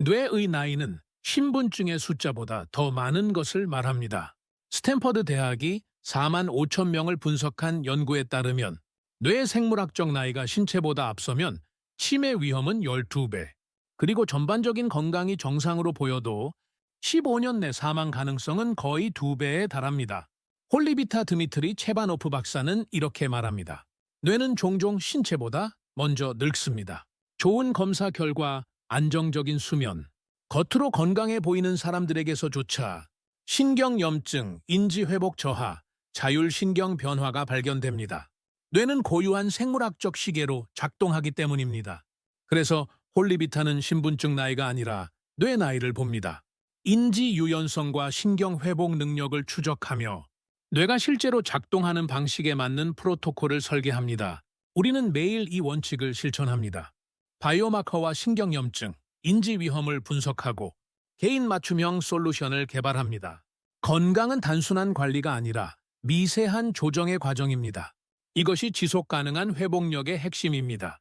뇌의 나이는 신분증의 숫자보다 더 많은 것을 말합니다. 스탠퍼드 대학이 4만 5천 명을 분석한 연구에 따르면 뇌 생물학적 나이가 신체보다 앞서면 치매 위험은 12배, 그리고 전반적인 건강이 정상으로 보여도 15년 내 사망 가능성은 거의 2배에 달합니다. 홀리비타 드미트리 체바노프 박사는 이렇게 말합니다. 뇌는 종종 신체보다 먼저 늙습니다. 좋은 검사 결과 안정적인 수면, 겉으로 건강해 보이는 사람들에게서조차 신경염증, 인지회복 저하, 자율신경 변화가 발견됩니다. 뇌는 고유한 생물학적 시계로 작동하기 때문입니다. 그래서 홀리비타는 신분증 나이가 아니라 뇌 나이를 봅니다. 인지 유연성과 신경 회복 능력을 추적하며 뇌가 실제로 작동하는 방식에 맞는 프로토콜을 설계합니다. 우리는 매일 이 원칙을 실천합니다. 바이오마커와 신경염증, 인지 위험을 분석하고 개인 맞춤형 솔루션을 개발합니다. 건강은 단순한 관리가 아니라 미세한 조정의 과정입니다. 이것이 지속 가능한 회복력의 핵심입니다.